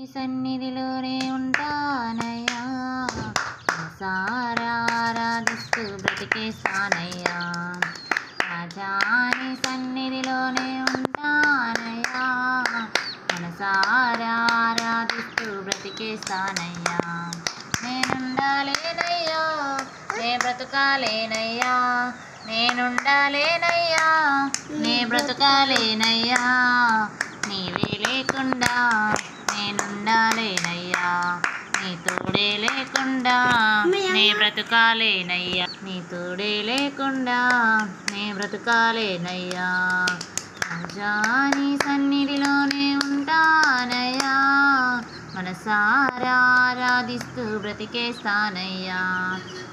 నీ సన్నిధిలోనే ఉంటానయ్యా. సారా బ్రతికే బ్రతికేస్తానయ్యా రాజాని సన్నిధిలోనే ఉంటానయ్యా. మనసారా ఆరాధిస్తూ బ్రతికేస్తానయ్యా నేనుండాలేనయ్యా. నే బ్రతుకాలేనయ్యా. నేనుండాలేనయ్యా. నే బ్రతుకాలేనయ్యా. నీవే లేకుండా నేనుండాలేనయ్యా నీ తోడే లేకుండా నే బ్రతుకాలేనయ్యా. నీ తోడే లేకుండా నే బ్రతుకాలేనయ్యా. రాజా నీ సన్నిధిలోనే ఉంటానయ్యా. మనసారా ఆరాధిస్తూ బ్రతికేస్తానయ్యా.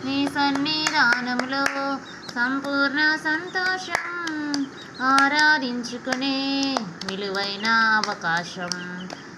నీ సన్నిధానములో సంపూర్ణ సంతోషం ఆరాధించుకునే విలువైన అవకాశం.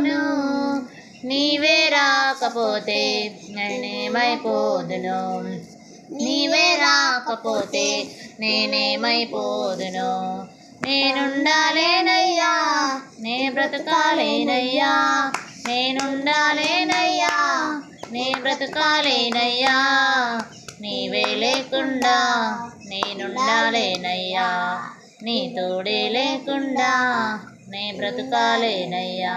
బ్రతికించుటకును నీవే రాకపోతే నేనేమైపోదును. నీవే రాకపోతే నేనేమైపోదును. నేనుండాలేనయ్యా నే బ్రతకాలేనయ్యా. నేనుండాలేనయ్యా నే బ్రతకాలేనయ్యా. నీవే లేకుండా నేనుండాలేనయ్యా. నీ తోడే లేకుండా నే బ్రతకాలేనయ్యా.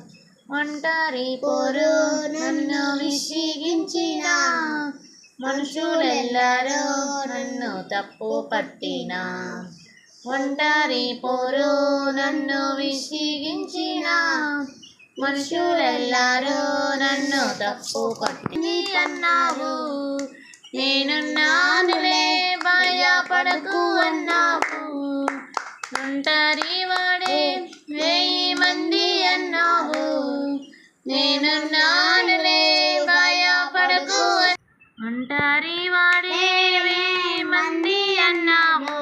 ఒంటరి పోరు నన్ను విసిగించిన మనుషులెల్లరూ నన్ను తప్పు పట్టిన ఒంటరి పోరు నన్ను విసిగించిన మనుషులెల్లరూ నన్ను తప్పు పట్టి అన్నావు. నేనున్నానులే భయపడకు అన్నావు. ఒంటరి వాడే నేనున్నానులే భయపడకు ఒంటరి వాడే వెయ్యి మంది అన్నావు.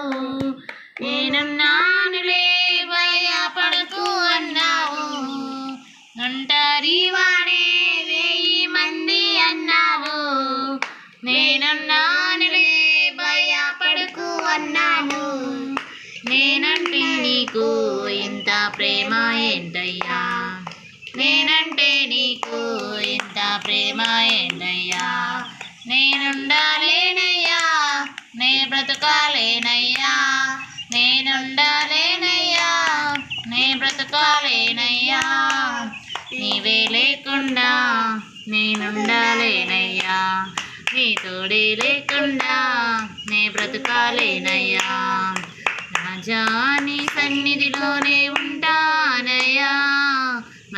నేనున్నానులే భయపడకు అన్నావు ఒంటరి వాడే వెయ్యి మంది అన్నావు. నేనున్నానులే భయపడకు అన్నాను నేనంటే నీకు ఇంత ప్రేమ ఏంటయ్యా నీకు ఇంత ప్రేమ ఏంటయ్యా నేనుండాలేనయ్యా నే బ్రతకాలేనయ్యా. నేనుండాలేనయ్యా నే బ్రతకాలేనయ్యా. నీవే లేకుండా నేనుండాలేనయ్యా. నీ తోడే లేకుండా నే బ్రతకాలేనయ్యా. రాజా నీ సన్నిధిలోనే ఉంటా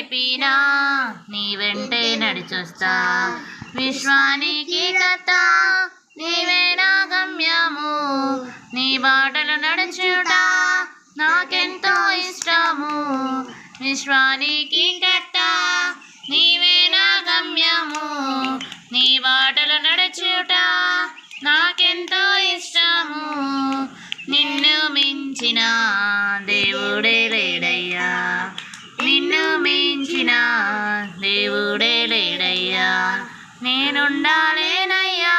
నడిపినా నీ వెంటే నడిచొస్తా. విశ్వానికి కథ నీవే నా గమ్యము. నీ బాటలు నడుచుట నాకెంతో ఇష్టము. విశ్వానికి కట్ట నీవే నా గమ్యము. నీ బాటలు నడుచుట నాకెంతో ఇష్టము. నిన్ను మించిన మించిన దేవుడే లేడయ్యా. నేనుండాలేనయ్యా.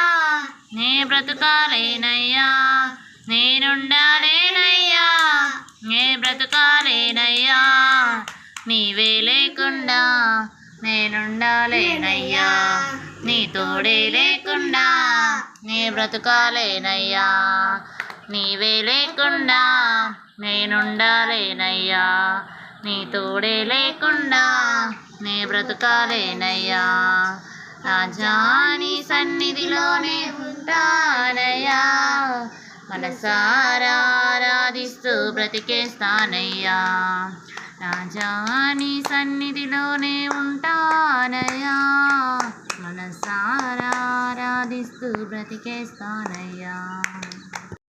నే బ్రతుకాలేనయ్యా. నేనుండాలేనయ్యా. నే బ్రతుకాలేనయ్యా. నీవే లేకుండా నేనుండాలేనయ్యా. నీ తోడే లేకుండా నీ బ్రతుకాలేనయ్యా. నీవే లేకుండా నేనుండాలేనయ్యా. నీ తోడే లేకుండా నే బ్రతకాలేనయ్యా రాజాని సన్నిధిలోనే ఉంటానయ్యా. మనసారా ఆరాధిస్తూ బ్రతికేస్తానయ్యా. రాజాని సన్నిధిలోనే ఉంటానయ్యా. మనసారా ఆరాధిస్తూ బ్రతికేస్తానయ్యా.